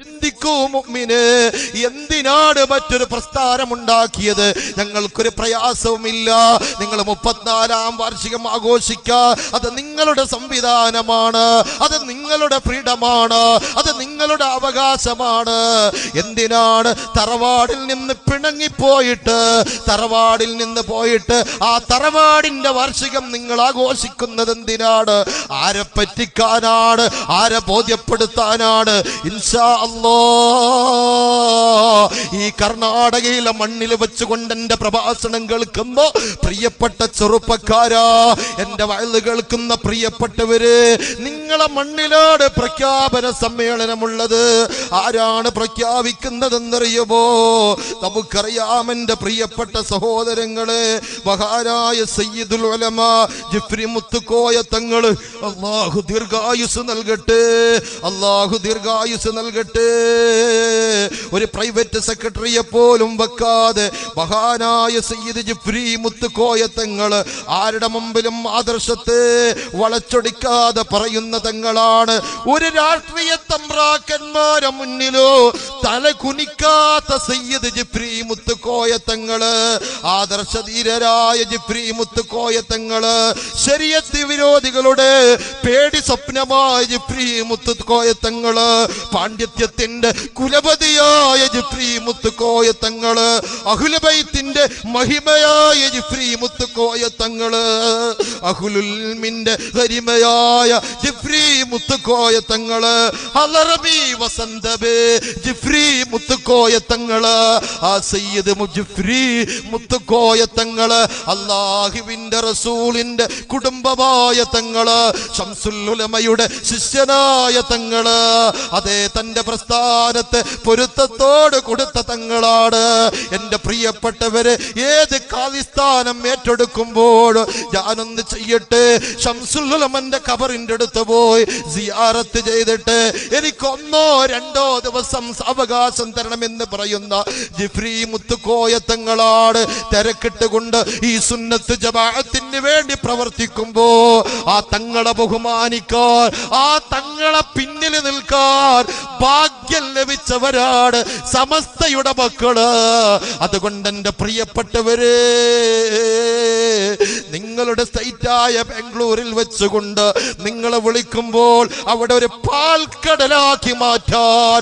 சிந்தி മുഅ്മിന് എന്തിനാണ് മറ്റൊരു പ്രസ്ഥാനം ഉണ്ടാക്കിയത് ഞങ്ങൾക്കൊരു പ്രയാസവുമില്ല. നിങ്ങൾ മുപ്പത്തിനാലാം വാർഷികം ആഘോഷിക്കുക അത് നിങ്ങളുടെ സംവിധാനമാണ്. അത് നിങ്ങളുടെ ഫ്രീഡമാണ്. അത് നിങ്ങളുടെ അവകാശമാണ്. എന്തിനാണ് തറവാടിൽ നിന്ന് പിണങ്ങിപ്പോയിട്ട്? തറവാടിൽ നിന്ന് പോയിട്ട് ആ തറവാടിന്റെ വാർഷികം നിങ്ങൾ ആഘോഷിക്കുന്നത് എന്തിനാണ്? ആരെ പറ്റിക്കാനാണ്? ആരെ ബോധ്യപ്പെടുത്താനാണ്? ഇൻഷാ അല്ലോ ഈ കർണാടകയിലെ മണ്ണിൽ വെച്ചുകൊണ്ട് എന്റെ പ്രഭാഷണം കേൾക്കുമ്പോ പ്രിയപ്പെട്ട ചെറുപ്പക്കാരാ എന്റെ വയൽ കേൾക്കുന്ന പ്രിയപ്പെട്ടവര് നിങ്ങളെ മണ്ണിലാണ് പ്രഖ്യാപന സമ്മേളനമുള്ളത് ആരാണ് പ്രഖ്യാപിക്കുന്നതെന്നറിയുമോ? നമുക്കറിയാം പ്രിയപ്പെട്ട സഹോദരങ്ങളെ മഹാരായ സയ്യിദുൽ ഉലമ ജിഫ്രി മുത്തുക്കോയ തങ്ങൾ അള്ളാഹു ദീർഘായുസ് നൽകട്ടെ അള്ളാഹു ദീർഘായുസ് നൽകട്ടെ. ഒരു പ്രൈവറ്റ് സെക്രട്ടറിയെ പോലും വെക്കാതെ മഹാനായ സയ്യിദ് ജിഫ്രി മുത്തുക്കോയ തങ്ങൾ ആരുടെ മുമ്പിലും ആദർശത്തെ വളച്ചൊടിക്കാതെ പറയുന്ന തങ്ങളാണ് ഒരു രാഷ്ട്രീയ തമ്പ്രാക്കന്മാരെ മുന്നിലോ തല കുനിക്കാത്ത സയ്യിദ് ജിഫ്രി ആദർശ ആദർശധീരരായ ജിഫ്രി മുത്ത് കോയത്തങ്ങൾ ശരീരത്തി വിരോധികളുടെ പേടി സ്വപ്നമായ ജിഫ്രി മുത്ത് കോയത്തങ്ങൾ പാണ്ഡിത്യത്തിന്റെ കുലപതിയായ ജിഫ്രി മുത്ത് കോയത്തങ്ങൾ അഹുലബൈത്തിന്റെ മഹിമയായ ജിഫ്രി മുത്ത് കോയത്തങ്ങൾ അഹുലുൽമിന്റെ ഹരിമയായ ജിഫ്രി മുത്ത് കോയത്തങ്ങൾ അലറബി വസന്തബേ ജിഫ്രി മുത്തുക്കോയ തങ്ങൾ. ആ സയ്യിദ് മുജിഫ്രി മുത്തുക്കോയ തങ്ങൾ. അള്ളാഹുവിന്റെ റസൂലിന്റെ കുടുംബമായ തങ്ങൾ. ഷംസുല്ലുലമയുടെ ശിഷ്യനായ തങ്ങൾ. അതേ തന്റെ പ്രസ്ഥാനത്തെ പൊരുത്തത്തോട് കൊടുത്ത തങ്ങളാണ്. എന്റെ പ്രിയപ്പെട്ടവര് ഏത് കാലിസ്ഥാനം ഏറ്റെടുക്കുമ്പോൾ ഞാനൊന്ന് ചെയ്യട്ടെ. ഷംസുല്ലുലമന്റെ കബറിന്റെ അടുത്ത് പോയി സിയാറത്ത് ചെയ്തിട്ട് എനിക്ക് ഒന്നോ രണ്ടോ ദിവസം അവകാശം തരണമെന്ന് പറയുന്ന ജിഫ്രി മുത്തുക്കോയ തങ്ങളാണ് തിരക്കിട്ടുകൊണ്ട് ഈ സുന്നത്ത് ജമാഅത്തിന് വേണ്ടി പ്രവർത്തിക്കുമ്പോ ആ തങ്ങളെ ബഹുമാനിക്കാൻ ആ തങ്ങളെ പിന്നിൽ നിൽക്കാൻ ഭാഗ്യം ലഭിച്ചവരാണ് സമസ്തയുടെ മക്കൾ. അതുകൊണ്ട് എന്റെ പ്രിയപ്പെട്ടവര് നിങ്ങളുടെ സ്റ്റേറ്റായ ബാംഗ്ലൂരിൽ വെച്ചുകൊണ്ട് നിങ്ങളെ വിളിക്കുമ്പോൾ അവിടെ ഒരു പാൽക്കടലാക്കി മാറ്റാൻ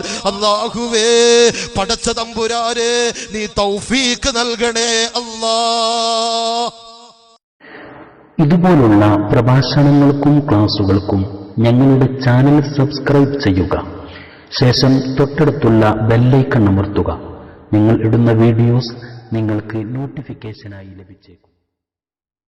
അള്ളാഹുവേ പടച്ച തമ്പുരാരെ നീ തൗഫീക്ക് നൽകണേ അല്ലാ. ഇതുപോലുള്ള പ്രഭാഷണങ്ങൾക്കും ക്ലാസുകൾക്കും ഞങ്ങളുടെ ചാനൽ സബ്സ്ക്രൈബ് ചെയ്യുക. ശേഷം തൊട്ടടുത്തുള്ള ബെല്ലൈക്കൺ അമർത്തുക. നിങ്ങൾ ഇടുന്ന വീഡിയോസ് നിങ്ങൾക്ക് നോട്ടിഫിക്കേഷനായി ലഭിച്ചേക്കും.